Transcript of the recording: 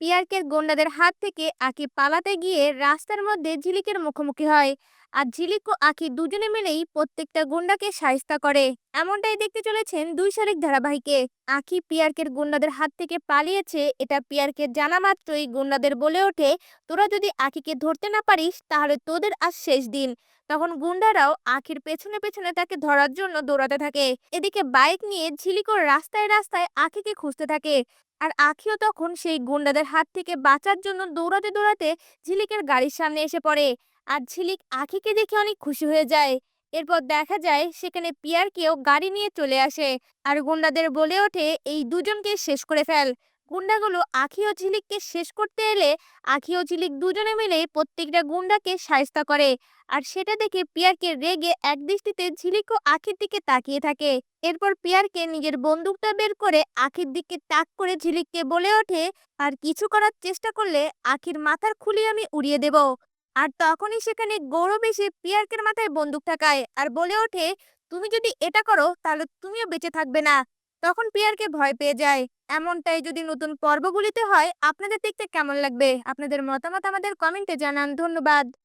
পিয়ারকের গোন্ডাদের হাত থেকে আকি পালাতে গিয়ে রাস্তার মধ্যে ঝিলিকের মুখোমুখি হয়। আর ঝিলিক ও আকি দুজনে মিলেই প্রত্যেকটা গুন্ডাকে সাহিস্তা করে। এমনটাই দেখতে চলেছেন দুই শারিক ধারাবাহিকে। আকি পিয়ারকের গুন্ডাদের হাত থেকে পালিয়েছে, এটা পিয়ারকে জানা মাত্রই। গুন্ডাদের বলে ওঠে, তোরা যদি আকিকে ধরতে না পারিস, তাহলে তোদের আজ শেষ দিন। তখন গুন্ডারাও আখির পেছনে পেছনে তাকে ধরার জন্য দৌড়াতে থাকে। এদিকে বাইক নিয়ে ঝিলিকর রাস্তায় রাস্তায় আখিকে খুঁজতে থাকে। আর আখিও তখন সেই গুন্ডাদের হাত থেকে বাঁচার জন্য দৌড়াতে দৌড়াতে ঝিলিকের গাড়ির সামনে এসে পড়ে। আর ঝিলিক আখিকে দেখে অনেক খুশি হয়ে যায়। এরপর দেখা যায় সেখানে পিয়ারকেও গাড়ি নিয়ে চলে আসে আর গুন্ডাদের বলে ওঠে, এই দুজনকে শেষ করে ফেল। গুন্ডাগুলো আখি ও ঝিলিককে শেষ করতে এলে আখি ও ঝিলিক দুজনে মিলে প্রত্যেকটা গুন্ডাকে সায়স্তা করে আর সেটা দেখে পিয়ারকে রেগে একদৃষ্টিতে ঝিলিক ও আখির দিকে তাকিয়ে থাকে। এরপর পিয়ারকে নিজের বন্দুকটা বের করে আখির দিকে তাক করে ঝিলিককে বলে ওঠে, আর কিছু করার চেষ্টা করলে আখির মাথার খুলি আমি উড়িয়ে দেব। আর তখনই সেখানে গৌরব এসে পিয়ারকের মাথায় বন্দুক ঠাকায় আর বলে ওঠে, তুমি যদি এটা করো, তাহলে তুমিও বেঁচে থাকবে না। তখন পিয়ারকে ভয় পেয়ে যায়। এমনটাই যদি নতুন পর্বগুলিতে হয়, আপনাদের দেখতে কেমন লাগবে? আপনাদের মতামত আমাদের কমেন্টে জানান। ধন্যবাদ।